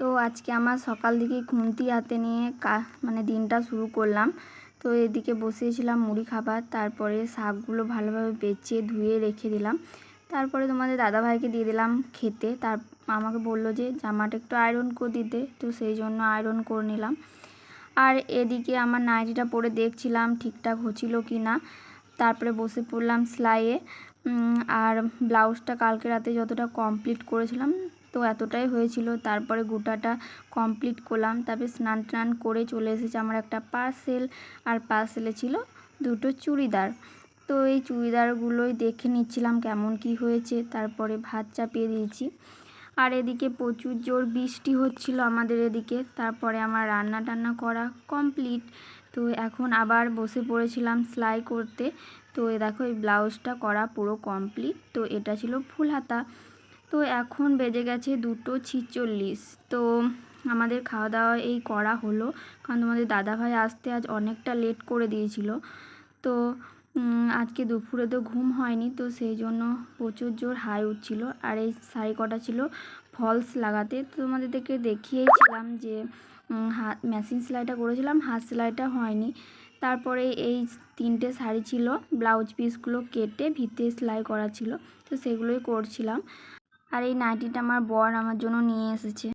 তো আজকে আমার সকাল থেকে খুন্তি হাতে নিয়ে মানে দিনটা শুরু করলাম। তো এদিকে বসিয়েছিলাম মুড়ি খাবার, তারপরে শাকগুলো ভালোভাবে বেছে ধুয়ে রেখে দিলাম। তারপরে তোমাদের দাদাভাইকে দিয়ে দিলাম খেতে। তার, আমাকে বলল যে জামাটা একটু আয়রন করে দিতে, তো সেই জন্য আয়রন করে নিলাম। আর এদিকে আমার নাইটিটা পরে দেখছিলাম ঠিকঠাক হচ্ছিল কি না তারপরে বসে পড়লাম সেলাইয়ে। আর ব্লাউজটা কালকে রাতে যতটা কমপ্লিট করেছিলাম তো এতটাই হয়েছিল। তারপরে গোটাটা কমপ্লিট করলাম। তারপরে স্নান টান করে চলে এসেছে আমার একটা পার্সেল আর পার্সেলে ছিল দুটো চুড়িদার। তো এই চুড়িদারগুলোই দেখে নিচ্ছিলাম কেমন কি হয়েছে। তারপরে ভাত চাপিয়ে দিয়েছি। আর এদিকে প্রচুর জোর বৃষ্টি হচ্ছিল আমাদের এদিকে। তারপরে আমার রান্না টান্না করা কমপ্লিট তো এখন আবার বসে পড়েছিলাম সেলাই করতে। তো দেখো এই ব্লাউজটা করা পুরো কমপ্লিট তো এটা ছিল ফুল হাতা। তো এখন বেজে গেছে দুটো ছিচল্লিশ। তো আমাদের খাওয়া দাওয়া এই করা হলো। কারণ তোমাদের দাদাভাই আসতে আজ অনেকটা লেট করে দিয়েছিল। তো আজকে দুপুরে তো ঘুম হয়নি। তো সেই জন্য প্রচুর জোর হাই উঠছিল। আর এই শাড়ি কটা ছিল ফলস লাগাতে। তো তোমাদেরকে দেখিয়েছিলাম যে হাত মেশিন সেলাইটা করেছিলাম। হাত সেলাইটা হয়নি। তারপরে এই তিনটে শাড়ি ছিল। ব্লাউজ পিসগুলো কেটে ভিতরে সেলাই করা ছিল। তো সেগুলোই করছিলাম। আর এই নাইটিটা আমার বর আমার জন্য নিয়ে এসেছে।